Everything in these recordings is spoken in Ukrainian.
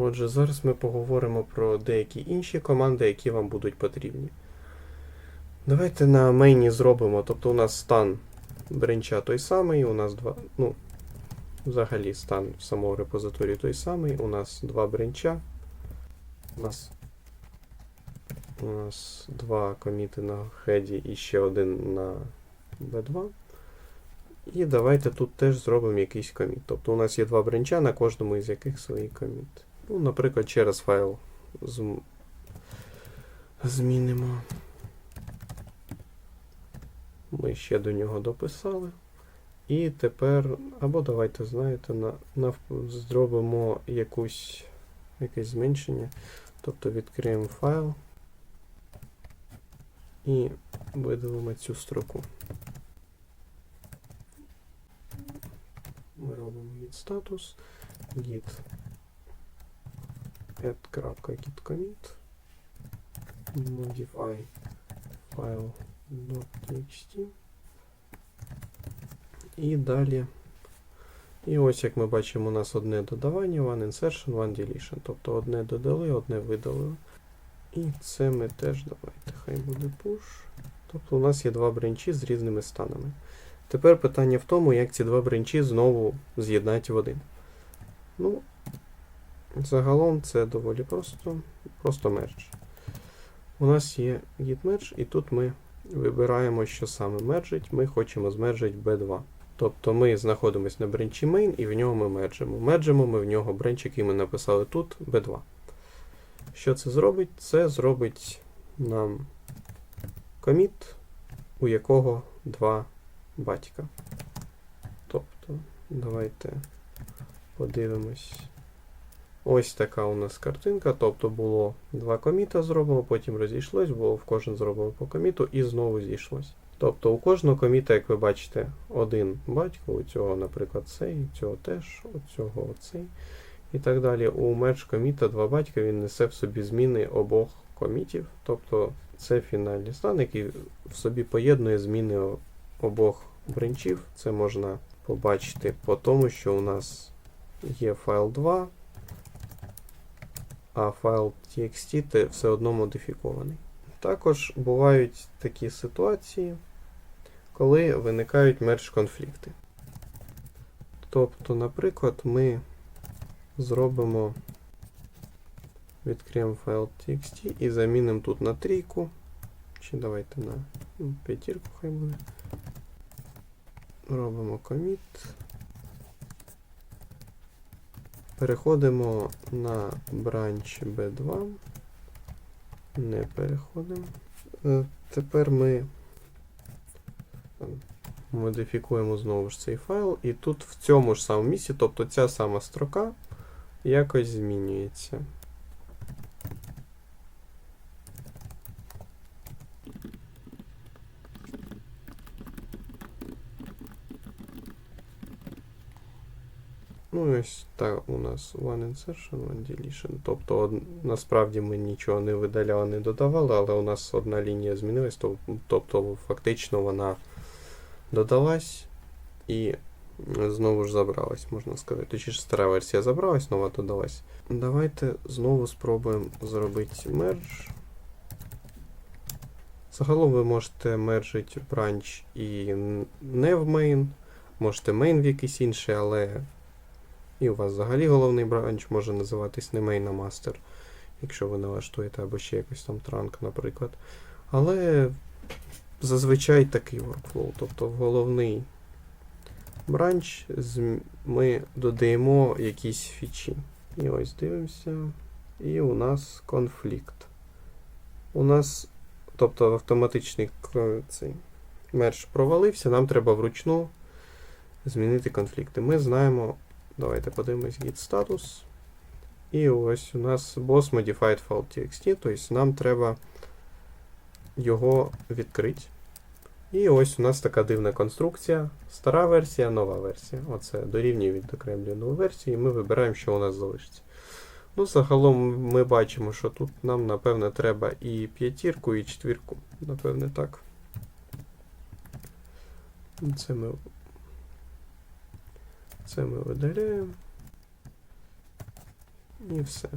Отже, зараз ми поговоримо про деякі інші команди, які вам будуть потрібні. Давайте на мейні зробимо. Тобто у нас стан бренча той самий, у нас два. Ну, взагалі стан в самому репозиторії той самий. У нас два бренча. У нас, у нас два коміти на хеді і ще один на B2. І давайте тут теж зробимо якийсь коміт. Тобто у нас є два бренча, на кожному із яких свій коміт. Ну, наприклад, через файл зм... змінимо. Ми ще до нього дописали. І тепер, або давайте, знаєте, на, на, зробимо якусь, якесь зменшення. Тобто відкриємо файл і видалимо цю строку. Ми робимо git статус, git add.gitcommit modify file.txt і далі. І ось як ми бачимо, у нас одне додавання, one insertion, one deletion. Тобто одне додали, одне видалили. І це ми теж давайте, хай буде push. Тобто у нас є два бренчі з різними станами. Тепер питання в тому, як ці два бренчі знову з'єднати в один. Ну, загалом це доволі просто. Просто мердж. У нас є git merge, і тут ми вибираємо, що саме мерджить. Ми хочемо змержити B2. Тобто ми знаходимося на бренчі main і в нього ми мерджимо. Мерджимо ми в нього бренч, який ми написали тут, B2. Що це зробить? Це зробить нам коміт, у якого два батька. Тобто, давайте подивимось. Ось така у нас картинка. Тобто було два коміта зроблено, потім розійшлось, було в кожен зроблено по коміту і знову зійшлось. Тобто у кожного коміта, як ви бачите, один батько, у цього, наприклад, цей, цього теж, у цього оцей. І так далі. У мерж коміта два батька він несе в собі зміни обох комітів. Тобто це фінальний стан, який в собі поєднує зміни обох бренчів. Це можна побачити по тому, що у нас є файл 2, а файл txt все одно модифікований. Також бувають такі ситуації, коли виникають мерж конфлікти. Тобто, наприклад, ми зробимо, відкриємо файл txt і замінимо тут на трійку. Чи давайте на п'ятірку хай буде. Робимо коміт. Переходимо на бранч B2. Не переходимо. Е, Тепер ми е, модифікуємо знову ж цей файл, і тут в цьому ж самому місці, тобто ця сама строка, якось змінюється. Ну, ось так у нас one insertion, one deletion. Тобто, од- насправді ми нічого не видаляли, не додавали, але у нас одна лінія змінилась, то- тобто фактично вона додалась і знову ж забралась, можна сказати. Точніше, стара версія забралась, нова додалась. Давайте знову спробуємо зробити мерж. Загалом ви можете мержити бранч і не в main, можете main в якийсь інший, але і у вас взагалі головний бранч може називатись не main, master, якщо ви налаштуєте або ще якось там транк, наприклад. Але зазвичай такий workflow. Тобто в головний бранч ми додаємо якісь фічі. І ось дивимося. І у нас конфлікт. У нас, тобто автоматичний цей мерж провалився, нам треба вручну змінити конфлікти. Ми знаємо. Давайте подивимось git статус. І ось у нас boss modified file тобто нам треба його відкрити. І ось у нас така дивна конструкція. Стара версія, нова версія. Оце дорівнює відокремлює нову версію, і ми вибираємо, що у нас залишиться. Ну, загалом ми бачимо, що тут нам, напевне, треба і п'ятірку, і четвірку. Напевне, так. Це ми це ми видаляємо. І все.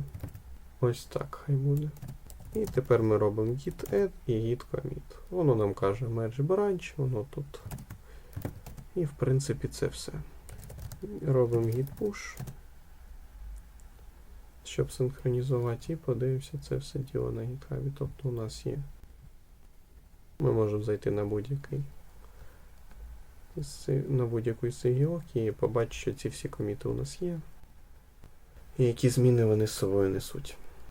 Ось так хай буде. І тепер ми робимо git add і git commit. Воно нам каже merge branch, воно тут. І в принципі це все. Робимо git push. Щоб синхронізувати і подивимося це все діло на GitHub. Тобто у нас є. Ми можемо зайти на будь-який на будь-яку із гілок і побачу, що ці всі коміти у нас є. І які зміни вони з собою несуть.